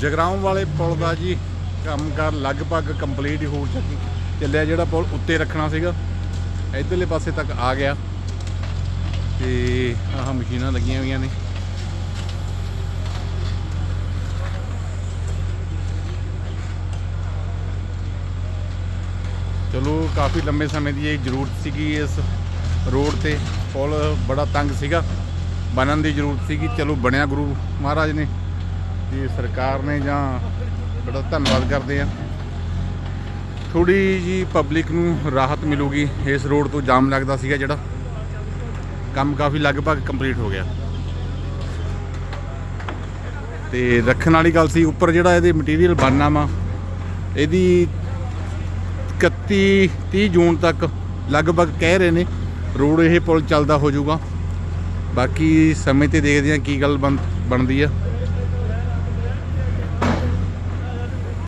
ਜਗਰਾਉਂ ਵਾਲੇ ਪੁਲ ਦਾ ਜੀ ਕੰਮਕਾਰ ਲਗਭਗ ਕੰਪਲੀਟ ਹੋ ਚੁੱਕੀ ਚੱਲਿਆ ਜਿਹੜਾ ਪੁਲ ਉੱਤੇ ਰੱਖਣਾ ਸੀਗਾ, ਇਧਰਲੇ ਪਾਸੇ ਤੱਕ ਆ ਗਿਆ। ਤੇ ਆਹ ਮਸ਼ੀਨਾਂ ਲੱਗੀਆਂ ਹੋਈਆਂ ਨੇ। ਚਲੋ, ਕਾਫੀ ਲੰਬੇ ਸਮੇਂ ਦੀ ਇਹ ਜ਼ਰੂਰਤ ਸੀਗੀ ਇਸ ਰੋਡ ਤੇ। ਪੁਲ ਬੜਾ ਤੰਗ ਸੀਗਾ। ਬਣਨ ਦੀ ਜ਼ਰੂਰਤ ਸੀਗੀ। ਚਲੋ, ਬਣਿਆ ਗੁਰੂ ਮਹਾਰਾਜ ਨੇ। ਤੇ ਸਰਕਾਰ ਨੇ ਜਾਂ ਬੜਾ ਧੰਨਵਾਦ ਕਰਦੇ ਆ। ਥੋੜੀ ਜੀ ਪਬਲਿਕ ਨੂੰ ਰਾਹਤ ਮਿਲੂਗੀ। ਇਸ ਰੋਡ ਤੋਂ ਜਾਮ ਲੱਗਦਾ ਸੀਗਾ ਜਿਹੜਾ। ਕੰਮ ਕਾਫੀ ਲਗਭਗ ਕੰਪਲੀਟ ਹੋ ਗਿਆ। ਤੇ ਰੱਖਣ ਵਾਲੀ ਗੱਲ ਸੀ, ਉੱਪਰ ਜਿਹੜਾ ਇਹਦੇ ਮਟੀਰੀਅਲ ਬਣਨਾ ਵਾ, ਇਹਦੀ 31 30 ਜੂਨ ਤੱਕ ਲਗਭਗ ਕਹਿ ਰਹੇ ਨੇ, ਰੋਡ ਇਹ ਪੁਲ ਚੱਲਦਾ ਹੋ ਜਾਊਗਾ। ਬਾਕੀ ਸਮੇਂ ਤੇ ਦੇਖਦੇ ਹਾਂ ਕੀ ਗੱਲ ਬਣ ਬਣਦੀ ਆ।